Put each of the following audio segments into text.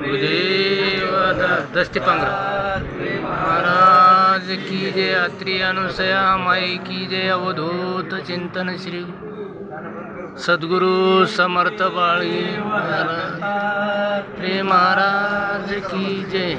गुरुदेव दस्ती महाराज की जय अत्रि अनुसया माई की जय अवधूत चिंतन श्री सद्गुरु समर्थ बाळी महाराज महाराज की जय।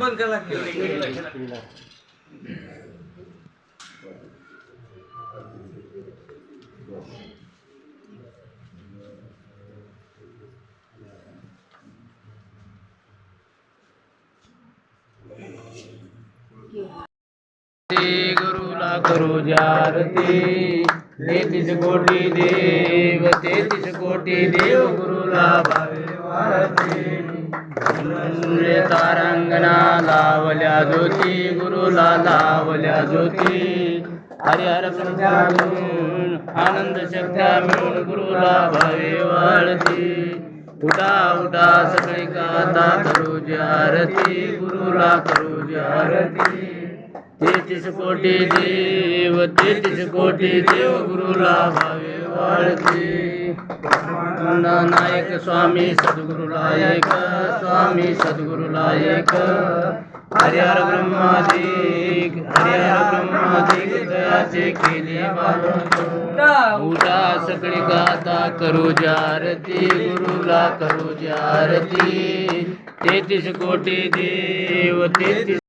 बंद करा ते गुरुला करू जारती तेहतीस कोटी देव, तेतीस कोटी देव गुरुला भावे वारती तारांगणा लावल्या ज्योती गुरुला लावल्या ज्योती। हरिहर ब्रह्मा मिळून, आनंद शक्त्या मिळून गुरुला भावे वाळती उठा उठा, सगळी गाता करू आरती, गुरुला करू आरती। तेहतीस कोटी देव तेहतीस कोटी देव गुरुला भावे वाळती नायक स्वामी सद्गुरुला एक स्वामी सद्गुरुला एक हरिहर ब्रह्मादिक हरिहर ब्रह्मादिक दयाचे केले उठा सगळी गाता करू जारती गुरुला करू जारती. तेहतीस कोटी देव तेहतीस